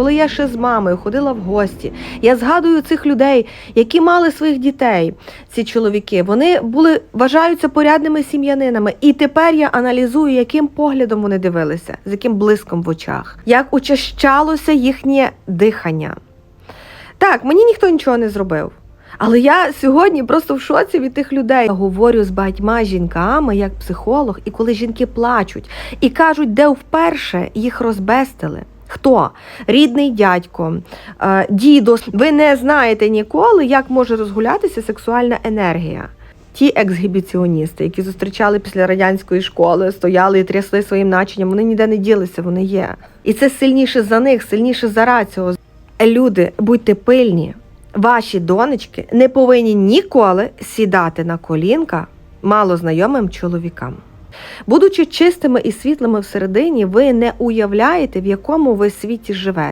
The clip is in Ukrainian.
коли я ще з мамою ходила в гості, я згадую цих людей, які мали своїх дітей, ці чоловіки. Вони були вважаються порядними сім'янинами. І тепер я аналізую, яким поглядом вони дивилися, з яким блиском в очах, як учащалося їхнє дихання. Так, мені ніхто нічого не зробив. Але я сьогодні просто в шоці від тих людей. Я говорю з багатьма жінками як психолог, і коли жінки плачуть і кажуть, де вперше їх розбестили. Хто? Рідний дядько, е, дідо. Ви не знаєте ніколи, як може розгулятися сексуальна енергія. Ті ексгібіціоністи, які зустрічали після радянської школи, стояли і трясли своїм начинням, вони ніде не ділися, вони є. І це сильніше за них, сильніше за рацію. Люди, будьте пильні. Ваші донечки не повинні ніколи сідати на колінка малознайомим чоловікам. Будучи чистими і світлими всередині, ви не уявляєте, в якому ви світі живете.